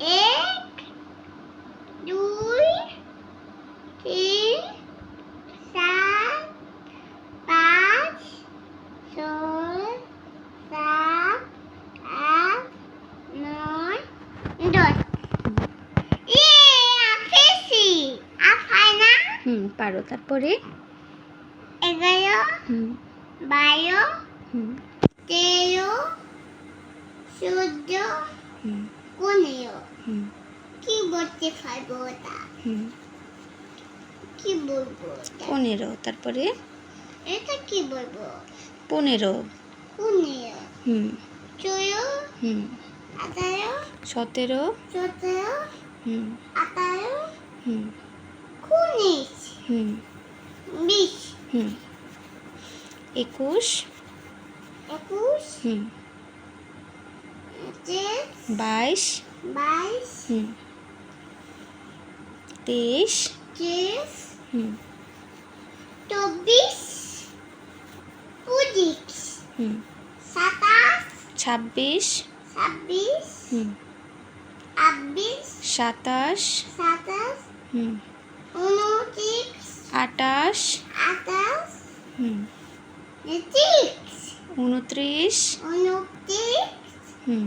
এক দুই তিন চার পাঁচ ছয় সাত আট নয় দশ। হুম পারো তারপরে? এগারো। হুম। বারো। হুম। তেরো। চোদ্দ পনেরো হুম। কি বলতে পারব ওটা? কি বলব পনেরো তারপরে? এটা কি বলব? পনেরো। পনেরো। হুম। ষোলো হুম। আঠারো। সতেরো। সতেরো হুম। আঠারো। হুম। উনিশ। হুম। বিশ। হুম। একুশ। একুশ। হুম। বাইশ। বাইশ হুম। তেইশ। তেইশ হুম। চব্বিশ পঁচিশ হুম। সাতাশ ছাব্বিশ। ছাব্বিশ হুম। আব্বিশ সাতাশ। সাতাশ হুম। উনত্রিশ আটাশ। আঠাশ হুম। ত্রিশ উনত্রিশ। উনত্রিশ। হুম।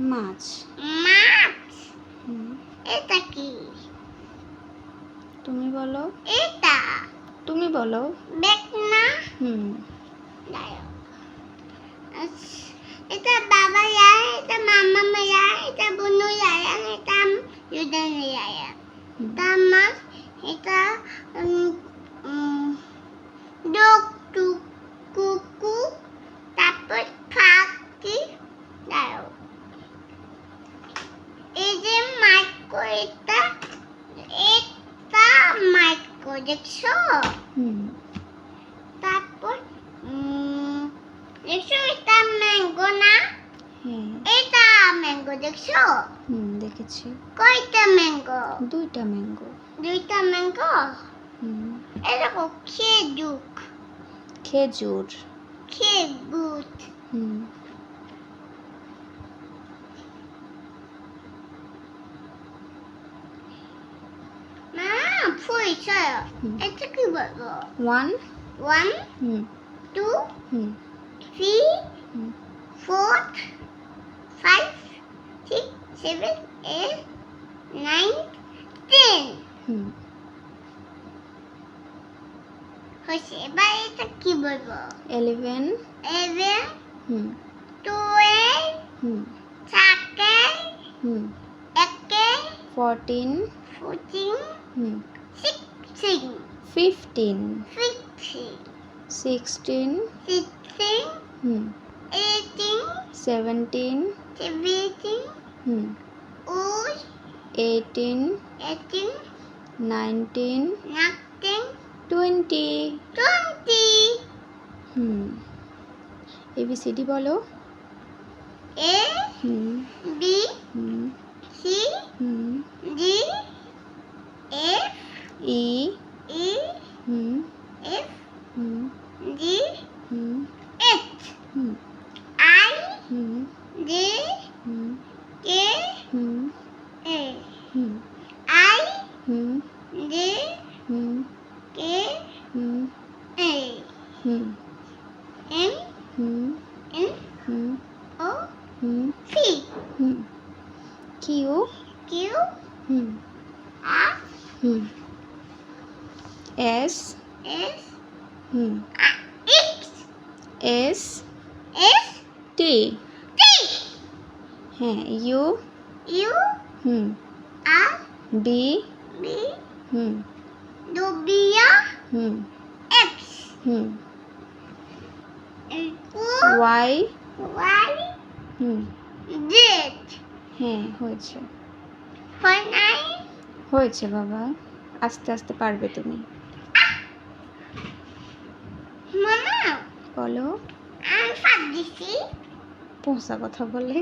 মাছ। মাছ? হুম। এটা কি? তুমি বলো। এটা? তুমি বলো। বেক না হুম দাঁড়াও আচ্ছা, এটা বাবা যায় এটা মামা মায়া এটা বুনু যায় এটা ইউদান যায় হুম। এটা আমার এটা উম, উম, ডগ টু কুকু তারপর খাকি দাঁড়াও এই যে মাইক্রো এটা এটা মাইক্রো তারপর দেখছ এটা ম্যাঙ্গো না? এটা ম্যাঙ্গো দেখছ? হুম দেখেছি। কয়টা ম্যাঙ্গো দুইটা ম্যাঙ্গো দুইটা ম্যাঙ্গো হুম। এরকম খেজুক খেজুর। খেগুত হুম। এটা কি বলব one one two three five, six, seven, eight, nine, ten. হুম হয়েছে এবার এটা কি বলব এলেভেন twelve, হুম thirteen, হুম eighteen, ফোরটিন হুম sixteen, fifteen, সিক্সটিন sixteen, হুম eighteen, সেভেন্টিন seventeen, হুম oh, eighteen eighteen, nineteen nineteen, twenty twenty. হুম এবিসিডি বলো A, হুম B, হুম C, E E hmm. F hmm. G hmm. H hmm. I hmm. J hmm. K hmm. A hmm. I hmm. J hmm. K hmm. A hmm. M hmm. N hmm. O hmm. P hmm. Q Q hmm. R hmm. S S, হুম S S, T T, হ্যাঁ U U, হুম R, B B, হুম W, হুম X, হুম Y Y হুম Z হ্যাঁ হয়েছে। হয় নাই হয়েছে বাবা। আস্তে আস্তে পারবে তুমি। মামা বলো। আমি ফাঁক দিছি। পোষা কথা বলে।